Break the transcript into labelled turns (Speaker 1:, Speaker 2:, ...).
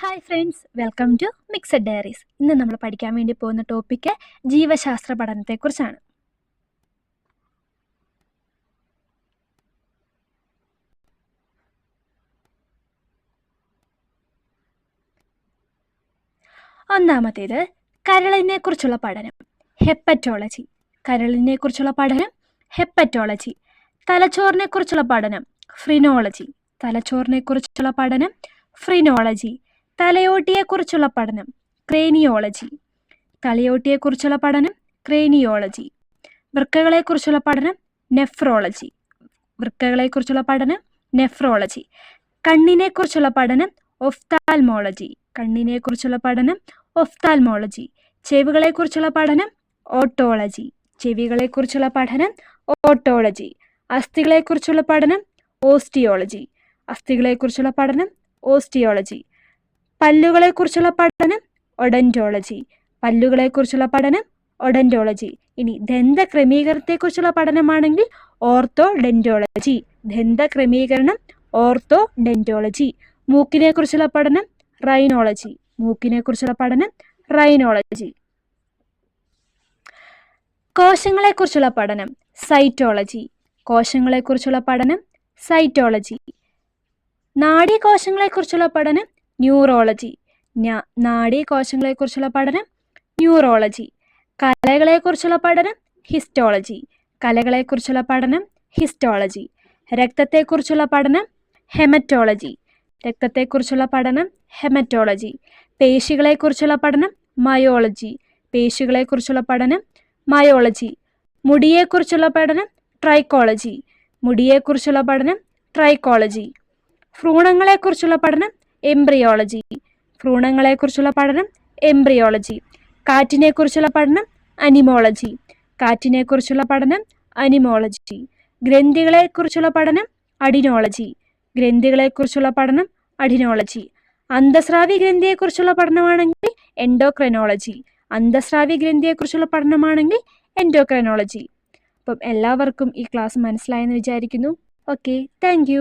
Speaker 1: Hi friends welcome to Mixed Diaries ഇന്ന് നമ്മൾ പഠിക്കാൻ വേണ്ടി പോകുന്ന ടോപ്പിക്ക് ജീവശാസ്ത്ര പഠനത്തെക്കുറിച്ചാണ് ഒന്നാമത്തേത് കരളിനെ കുറിച്ചുള്ള പഠനം. ഹെപ്പറ്റോളജി കരളിനെ കുറിച്ചുള്ള പഠനം ഹെപ്പറ്റോളജി തലച്ചോറിനെ കുറിച്ചുള്ള പഠനം ഫ്രിനോളജി തലച്ചോറിനെ കുറിച്ചുള്ള പഠനം ഫ്രിനോളജി തലയോട്ടിയെക്കുറിച്ചുള്ള പഠനം ക്രേനിയോളജി. തലയോട്ടിയെക്കുറിച്ചുള്ള പഠനം ക്രേനിയോളജി. വൃക്കകളെക്കുറിച്ചുള്ള പഠനം നെഫ്രോളജി. വൃക്കകളെക്കുറിച്ചുള്ള പഠനം നെഫ്രോളജി. കണ്ണിനെക്കുറിച്ചുള്ള പഠനം ഒഫ്താൽമോളജി. കണ്ണിനെക്കുറിച്ചുള്ള പഠനം ഒഫ്താൽമോളജി. ചെവികളെക്കുറിച്ചുള്ള പഠനം ഓട്ടോളജി. ചെവികളെക്കുറിച്ചുള്ള പഠനം ഓട്ടോളജി. അസ്ഥികളെക്കുറിച്ചുള്ള പഠനം ഓസ്റ്റിയോളജി. അസ്ഥികളെക്കുറിച്ചുള്ള പഠനം ഓസ്റ്റിയോളജി. പല്ലുകളെക്കുറിച്ചുള്ള പഠനം ഒഡന്റോളജി പല്ലുകളെക്കുറിച്ചുള്ള പഠനം ഒഡന്റോളജി ഇനി ദന്ത ക്രമീകരണത്തെക്കുറിച്ചുള്ള പഠനമാണെങ്കിൽ ഓർത്തോ ഡെന്റോളജി ദന്ത ക്രമീകരണം ഓർത്തോ ഡെന്റോളജി മൂക്കിനെക്കുറിച്ചുള്ള പഠനം റൈനോളജി. മൂക്കിനെക്കുറിച്ചുള്ള പഠനം റൈനോളജി. കോശങ്ങളെക്കുറിച്ചുള്ള പഠനം സൈറ്റോളജി. കോശങ്ങളെക്കുറിച്ചുള്ള പഠനം സൈറ്റോളജി. നാഡീകോശങ്ങളെക്കുറിച്ചുള്ള പഠനം ന്യൂറോളജി. നാഡീകോശങ്ങളെക്കുറിച്ചുള്ള പഠനം ന്യൂറോളജി. കലകളെക്കുറിച്ചുള്ള പഠനം ഹിസ്റ്റോളജി. കലകളെക്കുറിച്ചുള്ള പഠനം ഹിസ്റ്റോളജി. രക്തത്തെക്കുറിച്ചുള്ള പഠനം ഹെമറ്റോളജി. രക്തത്തെക്കുറിച്ചുള്ള പഠനം ഹെമറ്റോളജി. പേശികളെക്കുറിച്ചുള്ള പഠനം മയോളജി. പേശികളെക്കുറിച്ചുള്ള പഠനം മയോളജി. മുടിയെക്കുറിച്ചുള്ള പഠനം ട്രൈക്കോളജി. മുടിയെക്കുറിച്ചുള്ള പഠനം ട്രൈക്കോളജി. ഭ്രൂണങ്ങളെക്കുറിച്ചുള്ള പഠനം എംബ്രിയോളജി. ഭ്രൂണങ്ങളെക്കുറിച്ചുള്ള പഠനം എംബ്രിയോളജി. കാറ്റിനെക്കുറിച്ചുള്ള പഠനം അനിമോളജി. കാറ്റിനെക്കുറിച്ചുള്ള പഠനം അനിമോളജി. ഗ്രന്ഥികളെക്കുറിച്ചുള്ള പഠനം അഡിനോളജി. ഗ്രന്ഥികളെക്കുറിച്ചുള്ള പഠനം അഡിനോളജി. അന്തസ്രാവി ഗ്രന്ഥിയെക്കുറിച്ചുള്ള പഠനമാണെങ്കിൽ എൻഡോക്രനോളജി. അന്തസ്രാവി ഗ്രന്ഥിയെക്കുറിച്ചുള്ള പഠനമാണെങ്കിൽ എൻഡോക്രനോളജി. അപ്പം എല്ലാവർക്കും ഈ ക്ലാസ് മനസ്സിലായെന്ന് വിചാരിക്കുന്നു. Okay thank